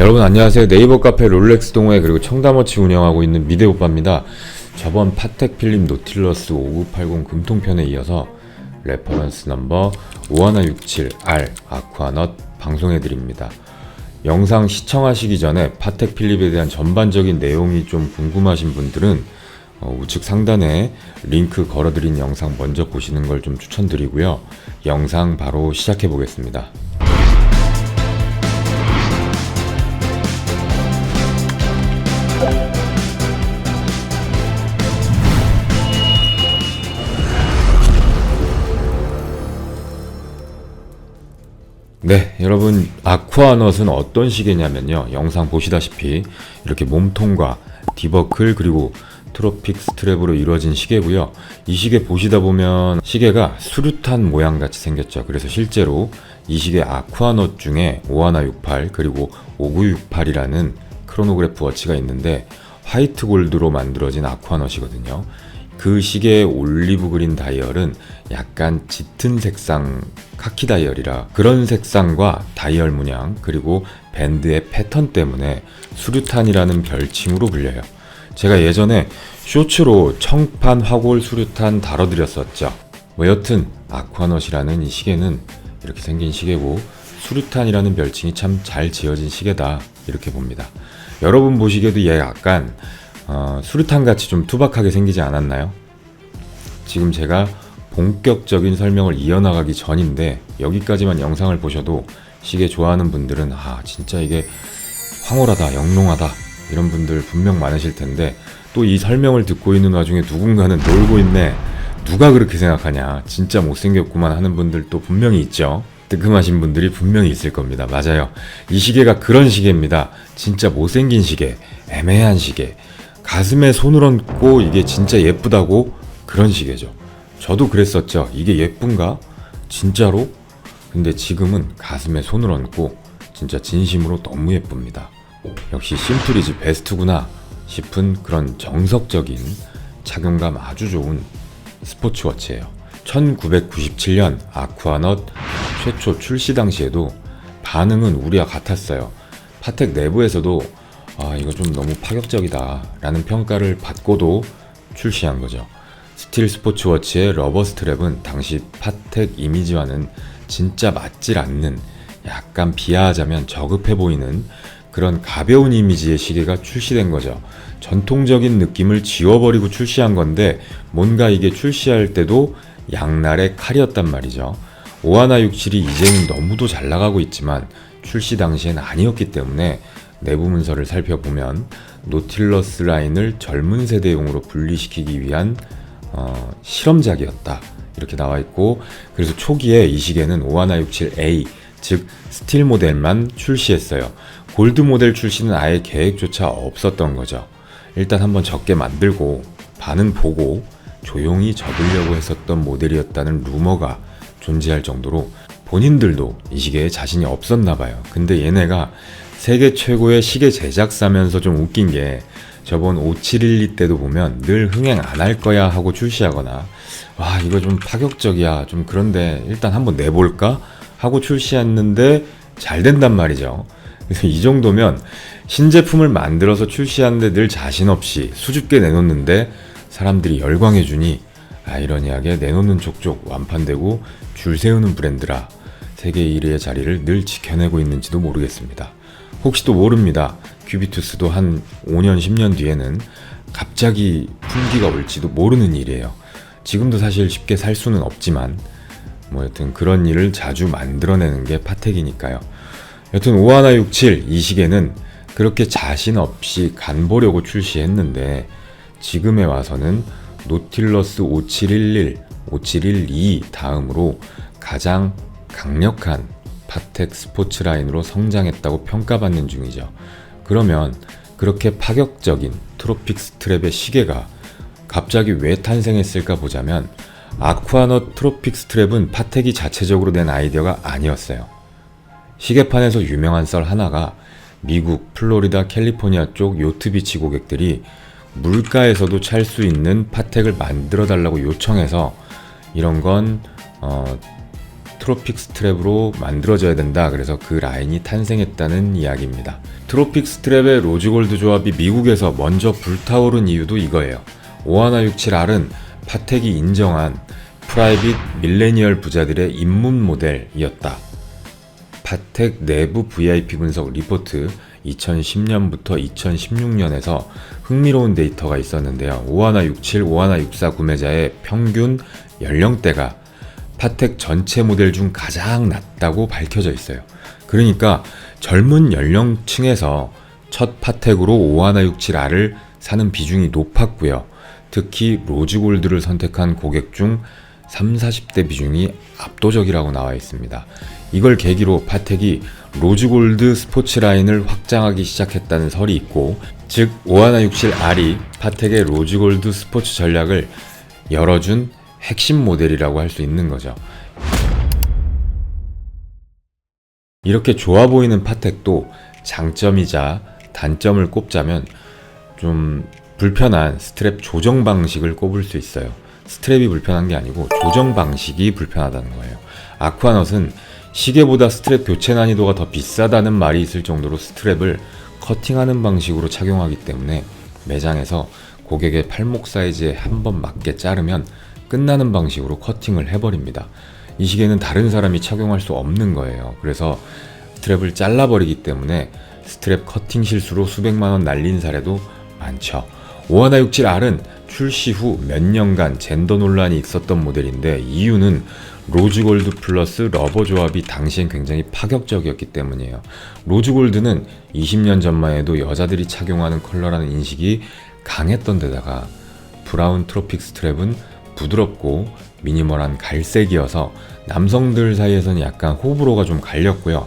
여러분 안녕하세요. 네이버 카페 롤렉스 동호회 그리고 청담어치 운영하고 있는 미대 오빠입니다. 저번 파텍 필름 노틸러스 5980 금통편에 이어서 레퍼런스 넘버 5167R 아쿠아넛 방송해 드립니다. 영상 시청하시기 전에 파텍 필립에 대한 전반적인 내용이 좀 궁금하신 분들은 어, 우측 상단에 링크 걸어드린 영상 먼저 보시는 걸 좀 추천드리고요. 영상 바로 시작해 보겠습니다. 네, 여러분 아쿠아넛은 어떤 시계냐면요. 영상 보시다시피 이렇게 몸통과 디버클 그리고 트로픽 스트랩으로 이루어진 시계고요. 이 시계 보시다 보면 시계가 수류탄 모양 같이 생겼죠. 그래서 실제로 이 시계 아쿠아넛 중에 5168 그리고 5968이라는 크로노그래프 워치가 있는데 화이트 골드로 만들어진 아쿠아넛이거든요. 그 시계의 올리브 그린 다이얼은 약간 짙은 색상 카키 다이얼이라 그런 색상과 다이얼 문양 그리고 밴드의 패턴 때문에 수류탄이라는 별칭으로 불려요. 제가 예전에 쇼츠로 청판 화골 수류탄 다뤄드렸었죠. 뭐 여튼 아쿠아넛이라는 이 시계는 이렇게 생긴 시계고 수류탄이라는 별칭이 참 잘 지어진 시계다 이렇게 봅니다. 여러분 보시기에도 얘 약간 어, 수류탄 같이 좀 투박하게 생기지 않았나요? 지금 제가 본격적인 설명을 이어나가기 전인데 여기까지만 영상을 보셔도 시계 좋아하는 분들은 아 진짜 이게 황홀하다 영롱하다 이런 분들 분명 많으실 텐데 또 이 설명을 듣고 있는 와중에 누군가는 놀고 있네. 누가 그렇게 생각하냐? 진짜 못생겼구만 하는 분들도 분명히 있죠. 뜨끔하신 분들이 분명히 있을 겁니다. 맞아요. 이 시계가 그런 시계입니다. 진짜 못생긴 시계 애매한 시계 가슴에 손을 얹고 이게 진짜 예쁘다고? 그런 시계죠. 저도 그랬었죠. 이게 예쁜가? 진짜로? 근데 지금은 가슴에 손을 얹고 진짜 진심으로 너무 예쁩니다. 역시 심플이지 베스트구나 싶은 그런 정석적인 착용감 아주 좋은 스포츠워치예요. 1997년 아쿠아넛 최초 출시 당시에도 반응은 우리와 같았어요. 파텍 내부에서도 아 이거 좀 너무 파격적이다 라는 평가를 받고도 출시한 거죠. 스틸 스포츠워치의 러버 스트랩은 당시 파텍 이미지와는 진짜 맞질 않는 약간 비하하자면 저급해 보이는 그런 가벼운 이미지의 시계가 출시된 거죠. 전통적인 느낌을 지워버리고 출시한 건데 뭔가 이게 출시할 때도 양날의 칼이었단 말이죠. 5167이 이제는 너무도 잘 나가고 있지만 출시 당시엔 아니었기 때문에 내부 문서를 살펴보면 노틸러스 라인을 젊은 세대용으로 분리시키기 위한 어, 실험작이었다 이렇게 나와 있고 그래서 초기에 이 시계는 5167A 즉 스틸 모델만 출시했어요. 골드 모델 출시는 아예 계획조차 없었던 거죠. 일단 한번 적게 만들고 반응 보고 조용히 접으려고 했었던 모델이었다는 루머가 존재할 정도로 본인들도 이 시계에 자신이 없었나 봐요. 근데 얘네가 세계 최고의 시계 제작사면서 좀 웃긴 게 저번 5712 때도 보면 늘 흥행 안 할 거야 하고 출시하거나 와 이거 좀 파격적이야 좀 그런데 일단 한번 내볼까 하고 출시했는데 잘 된단 말이죠. 그래서 이 정도면 신제품을 만들어서 출시하는데 늘 자신 없이 수줍게 내놓는데 사람들이 열광해 주니 아이러니하게 내놓는 족족 완판되고 줄 세우는 브랜드라 세계 1위의 자리를 늘 지켜내고 있는지도 모르겠습니다. 혹시 또 모릅니다. 큐비투스도 한 5년 10년 뒤에는 갑자기 풍기가 올지도 모르는 일이에요. 지금도 사실 쉽게 살 수는 없지만 뭐 여튼 그런 일을 자주 만들어내는 게 파텍이니까요. 여튼 5167 이 시계는 그렇게 자신 없이 간 보려고 출시했는데 지금에 와서는 노틸러스 5711, 5712 다음으로 가장 강력한 파텍 스포츠 라인으로 성장했다고 평가받는 중이죠. 그러면 그렇게 파격적인 트로픽 스트랩의 시계가 갑자기 왜 탄생했을까 보자면 아쿠아넛 트로픽 스트랩은 파텍이 자체적으로 낸 아이디어가 아니었어요. 시계판에서 유명한 썰 하나가 미국, 플로리다, 캘리포니아 쪽 요트비치 고객들이 물가에서도 찰 수 있는 파텍을 만들어 달라고 요청해서 이런 건 어, 트로픽 스트랩으로 만들어져야 된다. 그래서 그 라인이 탄생했다는 이야기입니다. 트로픽 스트랩의 로즈골드 조합이 미국에서 먼저 불타오른 이유도 이거예요. 5167R은 파텍이 인정한 프라이빗 밀레니얼 부자들의 입문 모델이었다. 파텍 내부 VIP 분석 리포트 2010년부터 2016년에서 흥미로운 데이터가 있었는데요. 5167, 5164 구매자의 평균 연령대가 파텍 전체 모델 중 가장 낮다고 밝혀져 있어요. 그러니까 젊은 연령층에서 첫 파텍으로 5167R을 사는 비중이 높았고요. 특히 로즈골드를 선택한 고객 중 3, 40대 비중이 압도적이라고 나와 있습니다. 이걸 계기로 파텍이 로즈골드 스포츠 라인을 확장하기 시작했다는 설이 있고, 즉 5167R이 파텍의 로즈골드 스포츠 전략을 열어준 핵심 모델이라고 할 수 있는 거죠. 이렇게 좋아 보이는 파텍도 장점이자 단점을 꼽자면 좀 불편한 스트랩 조정 방식을 꼽을 수 있어요. 스트랩이 불편한 게 아니고 조정 방식이 불편하다는 거예요. 아쿠아넛은 시계보다 스트랩 교체 난이도가 더 비싸다는 말이 있을 정도로 스트랩을 커팅하는 방식으로 착용하기 때문에 매장에서 고객의 팔목 사이즈에 한 번 맞게 자르면 끝나는 방식으로 커팅을 해버립니다. 이 시계는 다른 사람이 착용할 수 없는 거예요. 그래서 스트랩을 잘라버리기 때문에 스트랩 커팅 실수로 수백만 원 날린 사례도 많죠. 5167R은 출시 후 몇 년간 젠더 논란이 있었던 모델인데 이유는 로즈골드 플러스 러버 조합이 당시엔 굉장히 파격적이었기 때문이에요. 로즈골드는 20년 전만 해도 여자들이 착용하는 컬러라는 인식이 강했던 데다가 브라운 트로픽 스트랩은 부드럽고 미니멀한 갈색이어서 남성들 사이에서는 약간 호불호가 좀 갈렸고요.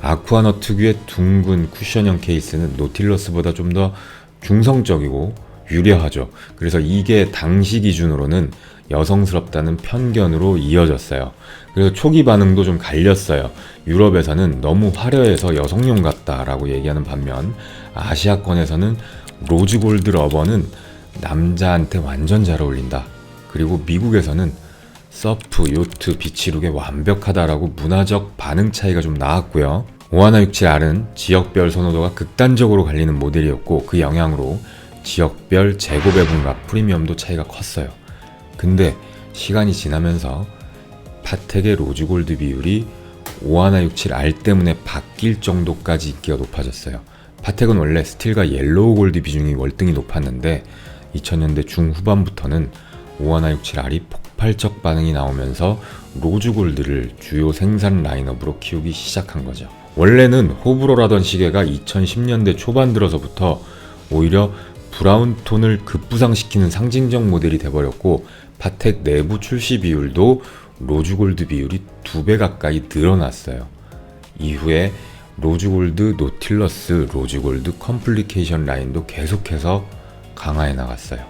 아쿠아넛 특유의 둥근 쿠션형 케이스는 노틸러스보다 좀 더 중성적이고 유려하죠. 그래서 이게 당시 기준으로는 여성스럽다는 편견으로 이어졌어요. 그래서 초기 반응도 좀 갈렸어요. 유럽에서는 너무 화려해서 여성용 같다라고 얘기하는 반면 아시아권에서는 로즈골드 러버는 남자한테 완전 잘 어울린다. 그리고 미국에서는 서프, 요트, 비치룩에 완벽하다라고 문화적 반응 차이가 좀 나왔고요. 5167R은 지역별 선호도가 극단적으로 갈리는 모델이었고 그 영향으로 지역별 재고 배분과 프리미엄도 차이가 컸어요. 근데 시간이 지나면서 파텍의 로즈골드 비율이 5167R 때문에 바뀔 정도까지 인기가 높아졌어요. 파텍은 원래 스틸과 옐로우 골드 비중이 월등히 높았는데 2000년대 중후반부터는 5167R이 폭발적 반응이 나오면서 로즈골드를 주요 생산 라인업으로 키우기 시작한 거죠. 원래는 호불호라던 시계가 2010년대 초반 들어서부터 오히려 브라운 톤을 급부상시키는 상징적 모델이 돼버렸고 파텍 내부 출시 비율도 로즈골드 비율이 두 배 가까이 늘어났어요. 이후에 로즈골드 노틸러스, 로즈골드 컴플리케이션 라인도 계속해서 강화해 나갔어요.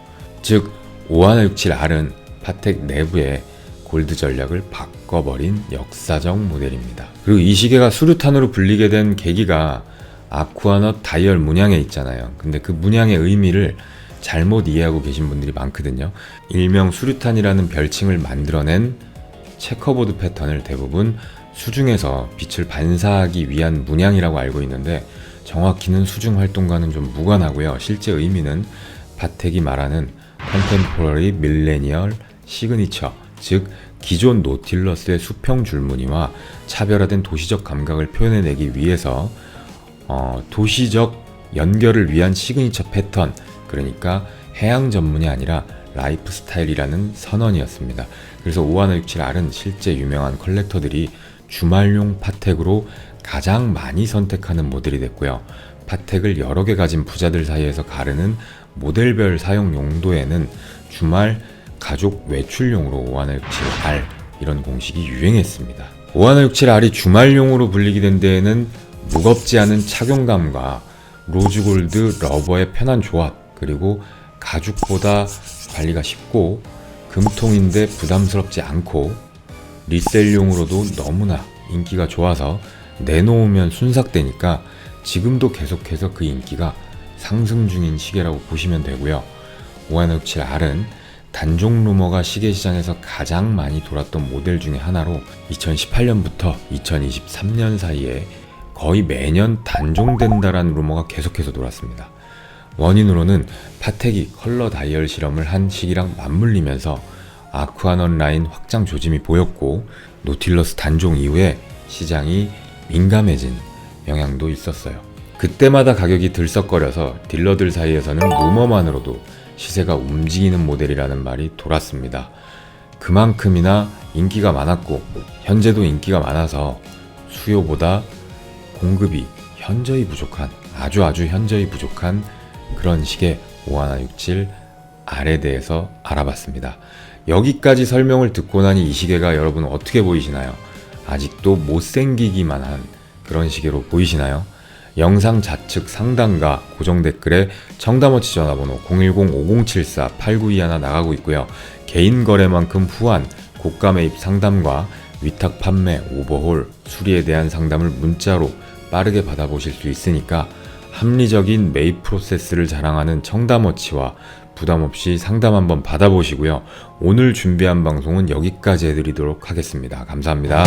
즉 5167R은 파텍 내부의 골드 전략을 바꿔버린 역사적 모델입니다. 그리고 이 시계가 수류탄으로 불리게 된 계기가 아쿠아넛 다이얼 문양에 있잖아요. 근데 그 문양의 의미를 잘못 이해하고 계신 분들이 많거든요. 일명 수류탄이라는 별칭을 만들어낸 체커보드 패턴을 대부분 수중에서 빛을 반사하기 위한 문양이라고 알고 있는데 정확히는 수중 활동과는 좀 무관하고요. 실제 의미는 바텍이 말하는 컨템포러리 밀레니얼 시그니처 즉 기존 노틸러스의 수평 줄무늬와 차별화된 도시적 감각을 표현해내기 위해서 어, 도시적 연결을 위한 시그니처 패턴 그러니까 해양 전문이 아니라 라이프 스타일이라는 선언이었습니다. 그래서 5167R은 실제 유명한 컬렉터들이 주말용 파텍으로 가장 많이 선택하는 모델이 됐고요. 파텍을 여러 개 가진 부자들 사이에서 가르는 모델별 사용 용도에는 주말 가족 외출용으로 5167R 이런 공식이 유행했습니다. 5167R이 주말용으로 불리게 된 데에는 무겁지 않은 착용감과 로즈골드 러버의 편한 조합 그리고 가죽보다 관리가 쉽고 금통인데 부담스럽지 않고 리셀용으로도 너무나 인기가 좋아서 내놓으면 순삭되니까 지금도 계속해서 그 인기가 상승 중인 시계라고 보시면 되고요. 5167R은 단종 루머가 시계 시장에서 가장 많이 돌았던 모델 중에 하나로 2018년부터 2023년 사이에 거의 매년 단종된다라는 루머가 계속해서 돌았습니다. 원인으로는 파텍이 컬러 다이얼 실험을 한 시기랑 맞물리면서 아쿠아넌 라인 확장 조짐이 보였고 노틸러스 단종 이후에 시장이 민감해진 영향도 있었어요. 그때마다 가격이 들썩거려서 딜러들 사이에서는 루머만으로도 시세가 움직이는 모델이라는 말이 돌았습니다. 그만큼이나 인기가 많았고 현재도 인기가 많아서 수요보다 공급이 현저히 부족한 아주 아주 현저히 부족한 그런 식의 5167 R에 대해서 알아봤습니다. 여기까지 설명을 듣고 나니 이 시계가 여러분 어떻게 보이시나요? 아직도 못생기기만 한 그런 시계로 보이시나요? 영상 좌측 상단과 고정 댓글에 청담어치 전화번호 010-5074-8921 나가고 있고요. 개인 거래만큼 후한 고가 매입 상담과 위탁 판매, 오버홀, 수리에 대한 상담을 문자로 빠르게 받아보실 수 있으니까 합리적인 매입 프로세스를 자랑하는 청담어치와 부담 없이 상담 한번 받아보시고요. 오늘 준비한 방송은 여기까지 해드리도록 하겠습니다. 감사합니다.